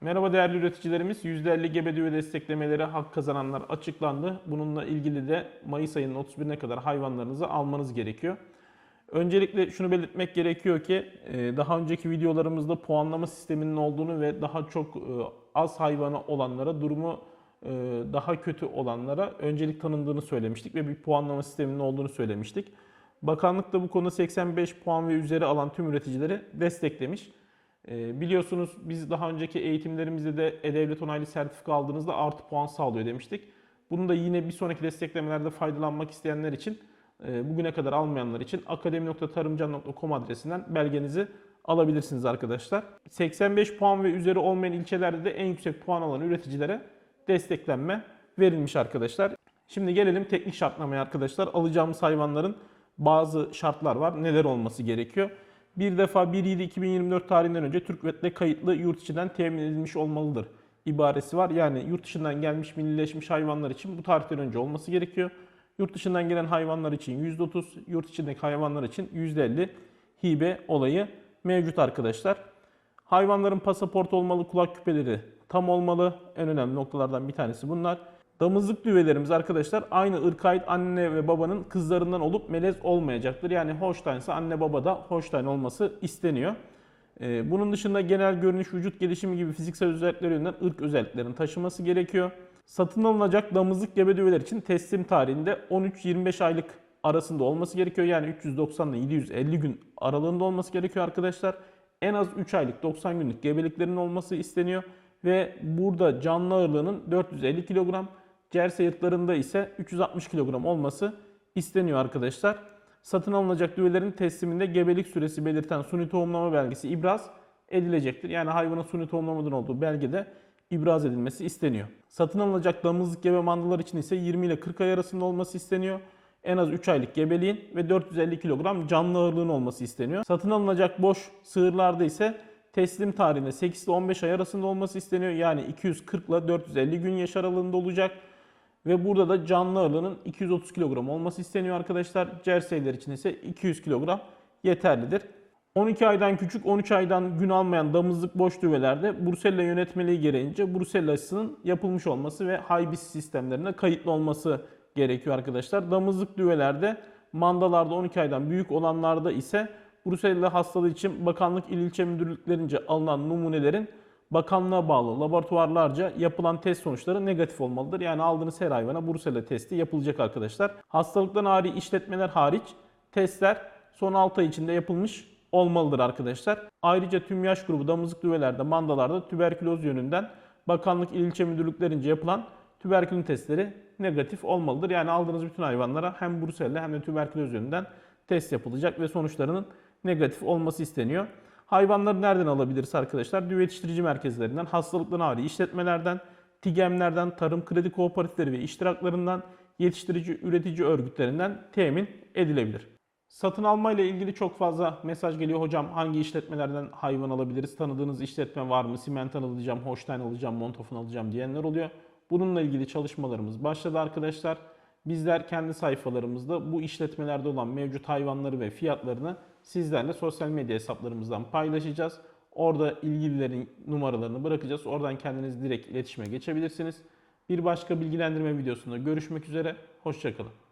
Merhaba değerli üreticilerimiz. %50 gebe düve desteklemeleri hak kazananlar açıklandı. Bununla ilgili de Mayıs ayının 31'ine kadar hayvanlarınızı almanız gerekiyor. Öncelikle şunu belirtmek gerekiyor ki e, daha önceki videolarımızda puanlama sisteminin olduğunu ve daha çok e, az hayvanı olanlara durumu e, daha kötü olanlara öncelik tanındığını söylemiştik ve bir puanlama sisteminin olduğunu söylemiştik. Bakanlık da bu konuda 85 puan ve üzeri alan tüm üreticileri desteklemiş. Ee, Biliyorsunuz biz daha önceki eğitimlerimizde de E-Devlet onaylı sertifika aldığınızda artı puan sağlıyor demiştik. Bunu da yine bir sonraki desteklemelerde faydalanmak isteyenler için, e, bugüne kadar almayanlar için akademi.tarımcan.com adresinden belgenizi alabilirsiniz arkadaşlar. 85 puan ve üzeri olmayan ilçelerde de en yüksek puan alan üreticilere desteklenme verilmiş arkadaşlar. Şimdi gelelim teknik şartlamaya arkadaşlar. Alacağımız hayvanların bazı şartlar var. Neler olması gerekiyor? Bir defa 1-7-2024 tarihinden önce TÜRKVET'le kayıtlı yurt içinden temin edilmiş olmalıdır ibaresi var. Yani yurt dışından gelmiş millileşmiş hayvanlar için bu tarihten önce olması gerekiyor. Yurt dışından gelen hayvanlar için %30, yurt içindeki hayvanlar için %50 hibe olayı mevcut arkadaşlar. Hayvanların pasaportu olmalı, kulak küpeleri tam olmalı. En önemli noktalardan bir tanesi bunlar. Damızlık düvelerimiz arkadaşlar aynı ırka ait anne ve babanın kızlarından olup melez olmayacaktır. Yani Holstein ise anne baba da Holstein olması isteniyor. Ee, Bunun dışında genel görünüş, vücut gelişimi gibi fiziksel özellikleri yönünden ırk özelliklerini taşıması gerekiyor. Satın alınacak damızlık gebe düveler için teslim tarihinde 13-25 aylık arasında olması gerekiyor. Yani 390 ile 750 gün aralığında olması gerekiyor arkadaşlar. En az 3 aylık 90 günlük gebeliklerinin olması isteniyor. Ve burada canlı ağırlığının 450 kilogram, Cerse yırtlarında ise 360 kilogram olması isteniyor arkadaşlar. Satın alınacak düvelerin tesliminde gebelik süresi belirten suni tohumlama belgesi ibraz edilecektir. Yani hayvanın suni tohumlamadan olduğu belgede ibraz edilmesi isteniyor. Satın alınacak damızlık gebe mandalar için ise 20 ile 40 ay arasında olması isteniyor. En az 3 aylık gebeliğin ve 450 kilogram canlı ağırlığın olması isteniyor. Satın alınacak boş sığırlarda ise teslim tarihinde 8 ile 15 ay arasında olması isteniyor. Yani 240 ile 450 gün yaş aralığında olacak. Ve burada da canlı ağırlığının 230 kilogram olması isteniyor arkadaşlar. Jerseyler için ise 200 kilogram yeterlidir. 12 aydan küçük 13 aydan gün almayan damızlık boş düvelerde Brusella yönetmeliği gereğince Brusella aşısının yapılmış olması ve Haybis sistemlerine kayıtlı olması gerekiyor arkadaşlar. Damızlık düvelerde mandalarda 12 aydan büyük olanlarda ise Brusella hastalığı için bakanlık il ilçe müdürlüklerince alınan numunelerin bakanlığa bağlı laboratuvarlarca yapılan test sonuçları negatif olmalıdır. Yani aldığınız her hayvana Brusella testi yapılacak arkadaşlar. Hastalıktan hariç işletmeler hariç testler son 6 ay içinde yapılmış olmalıdır arkadaşlar. Ayrıca tüm yaş grubu damızlık düvelerde, mandalarda tüberküloz yönünden bakanlık il ilçe müdürlüklerince yapılan tüberkülin testleri negatif olmalıdır. Yani aldığınız bütün hayvanlara hem Brusella hem de tüberküloz yönünden test yapılacak ve sonuçlarının negatif olması isteniyor. Hayvanları nereden alabiliriz arkadaşlar? Düve yetiştirici merkezlerinden, hastalıktan hariç işletmelerden, TİGEM'lerden, tarım kredi kooperatifleri ve iştiraklarından, yetiştirici üretici örgütlerinden temin edilebilir. Satın alma ile ilgili çok fazla mesaj geliyor. Hocam hangi işletmelerden hayvan alabiliriz? Tanıdığınız işletme var mı? Simental alacağım, Holstein alacağım, Montofon alacağım diyenler oluyor. Bununla ilgili çalışmalarımız başladı arkadaşlar. Bizler kendi sayfalarımızda bu işletmelerde olan mevcut hayvanları ve fiyatlarını sizlerle sosyal medya hesaplarımızdan paylaşacağız. Orada ilgililerin numaralarını bırakacağız. Oradan kendiniz direkt iletişime geçebilirsiniz. Bir başka bilgilendirme videosunda görüşmek üzere. Hoşçakalın.